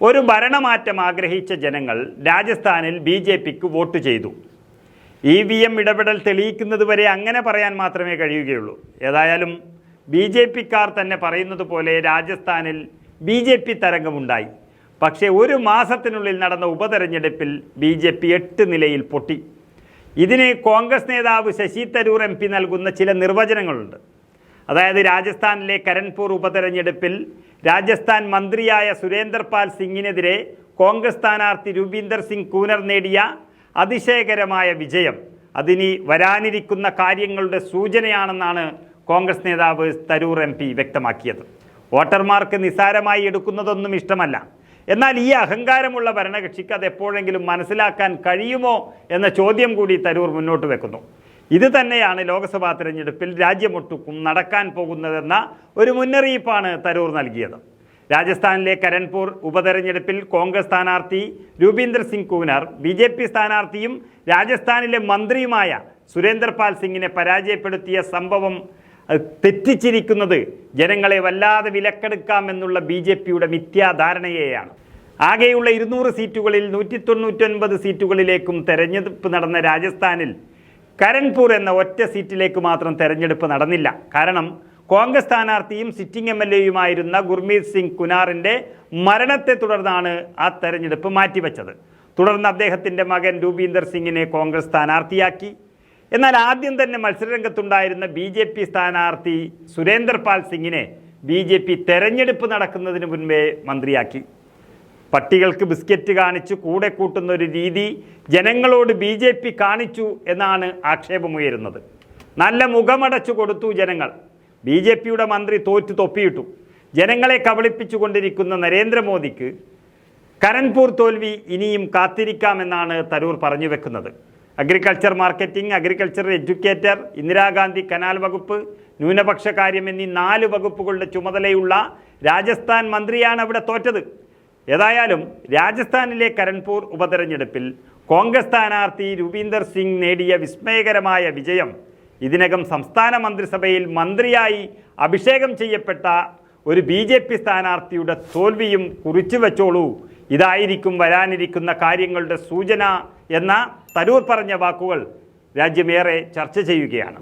ഒരു ഭരണമാറ്റം ആഗ്രഹിച്ച ജനങ്ങൾ രാജസ്ഥാനിൽ ബി ജെ പിക്ക് വോട്ട് ചെയ്തു. ഇ വി എം ഇടപെടൽ തെളിയിക്കുന്നത് വരെ അങ്ങനെ പറയാൻ മാത്രമേ കഴിയുകയുള്ളൂ. ഏതായാലും ബി ജെ പിക്കാർ തന്നെ പറയുന്നത് പോലെ രാജസ്ഥാനിൽ ബി ജെ പി തരംഗമുണ്ടായി. പക്ഷേ ഒരു മാസത്തിനുള്ളിൽ നടന്ന ഉപതെരഞ്ഞെടുപ്പിൽ ബി ജെ പി എട്ട് നിലയിൽ പൊട്ടി. ഇതിന് കോൺഗ്രസ് നേതാവ് ശശി തരൂർ എം പി നൽകുന്ന ചില നിർവചനങ്ങളുണ്ട്. അതായത് രാജസ്ഥാനിലെ കരൺപൂർ ഉപതെരഞ്ഞെടുപ്പിൽ രാജസ്ഥാൻ മന്ത്രിയായ സുരേന്ദർപാൽ സിംഗിനെതിരെ കോൺഗ്രസ് സ്ഥാനാർത്ഥി രൂപീന്ദർ സിംഗ് കൂനർ നേടിയ അതിശയകരമായ വിജയം. അതിനി വരാനിരിക്കുന്ന കാര്യങ്ങളുടെ സൂചനയാണെന്നാണ് കോൺഗ്രസ് നേതാവ് തരൂർ എം പി വ്യക്തമാക്കിയത്. വോട്ടർമാർക്ക് നിസ്സാരമായി എടുക്കുന്നതൊന്നും ഇഷ്ടമല്ല. എന്നാൽ ഈ അഹങ്കാരമുള്ള ഭരണകക്ഷിക്ക് അത് എപ്പോഴെങ്കിലും മനസ്സിലാക്കാൻ കഴിയുമോ എന്ന ചോദ്യം കൂടി തരൂർ മുന്നോട്ട് വെക്കുന്നു. ഇത് തന്നെയാണ് ലോക്സഭാ തെരഞ്ഞെടുപ്പിൽ രാജ്യമൊട്ടുക്കും നടക്കാൻ പോകുന്നതെന്ന ഒരു മുന്നറിയിപ്പാണ് തരൂർ നൽകിയത്. രാജസ്ഥാനിലെ കരൺപൂർ ഉപതെരഞ്ഞെടുപ്പിൽ കോൺഗ്രസ് സ്ഥാനാർത്ഥി Rupinder Singh Kooner B J P സ്ഥാനാർത്ഥിയും രാജസ്ഥാനിലെ മന്ത്രിയുമായ സുരേന്ദ്രപാൽ സിംഗിനെ പരാജയപ്പെടുത്തിയ സംഭവം തെറ്റിച്ചിരിക്കുന്നത് ജനങ്ങളെ വല്ലാതെ വിലക്കെടുക്കാമെന്നുള്ള ബി ജെ പിയുടെ മിഥ്യാധാരണയെയാണ്. ആകെയുള്ള ഇരുന്നൂറ് സീറ്റുകളിൽ നൂറ്റി തൊണ്ണൂറ്റൊൻപത് സീറ്റുകളിലേക്കും തെരഞ്ഞെടുപ്പ് നടന്ന രാജസ്ഥാനിൽ കരൺപൂർ എന്ന ഒറ്റ സീറ്റിലേക്ക് മാത്രം തെരഞ്ഞെടുപ്പ് നടന്നില്ല. കാരണം കോൺഗ്രസ് സ്ഥാനാർത്ഥിയും സിറ്റിംഗ് എം എൽ എയുമായിരുന്ന ഗുർമീത് സിംഗ് കുനാറിന്റെ മരണത്തെ തുടർന്നാണ് ആ തെരഞ്ഞെടുപ്പ് മാറ്റിവെച്ചത്. തുടർന്ന് അദ്ദേഹത്തിന്റെ മകൻ രൂപീന്ദർ സിംഗിനെ കോൺഗ്രസ് സ്ഥാനാർത്ഥിയാക്കി. എന്നാൽ ആദ്യം തന്നെ മത്സരരംഗത്തുണ്ടായിരുന്ന ബി ജെ പി സ്ഥാനാർത്ഥി സുരേന്ദർ പാൽ സിംഗിനെ ബി ജെ പി തെരഞ്ഞെടുപ്പ് നടക്കുന്നതിന് മുൻപേ മന്ത്രിയാക്കി. പട്ടികൾക്ക് ബിസ്ക്കറ്റ് കാണിച്ചു കൂടെ കൂട്ടുന്ന ഒരു രീതി ജനങ്ങളോട് ബി ജെ പി കാണിച്ചു എന്നാണ് ആക്ഷേപമുയരുന്നത്. നല്ല മുഖമടച്ചു കൊടുത്തു ജനങ്ങൾ. ബി ജെ പിയുടെ മന്ത്രി തോറ്റു തൊപ്പിയിട്ടു. ജനങ്ങളെ കബളിപ്പിച്ചുകൊണ്ടിരിക്കുന്ന നരേന്ദ്രമോദിക്ക് കരൺപൂർ തോൽവി ഇനിയും കാത്തിരിക്കാമെന്നാണ് തരൂർ പറഞ്ഞു വെക്കുന്നത്. Agriculture marketing agriculture educator Indira Gandhi canal വകുപ്പ് ന്യൂനപക്ഷ കാര്യം എന്നീ നാല് വകുപ്പുകളുടെ ചുമതലയുള്ള രാജസ്ഥാൻ മന്ത്രിയാണ് അവിടെ തോറ്റത്. ഏതായാലും രാജസ്ഥാനിലെ കരൺപൂർ ഉപതെരഞ്ഞെടുപ്പിൽ കോൺഗ്രസ് സ്ഥാനാർത്ഥി രൂപീന്ദർ സിംഗ് നേടിയ വിസ്മയകരമായ വിജയം ഇതിനകം സംസ്ഥാന മന്ത്രിസഭയിൽ മന്ത്രിയായി അഭിഷേകം ചെയ്യപ്പെട്ട ഒരു ബി ജെ പി സ്ഥാനാർത്ഥിയുടെ തോൽവിയും കുറിച്ചു വെച്ചോളൂ. ഇതായിരിക്കും വരാനിരിക്കുന്ന കാര്യങ്ങളുടെ സൂചന എന്ന തരൂർ പറഞ്ഞ വാക്കുകൾ രാജ്യമേറെ ചർച്ച ചെയ്യുകയാണ്.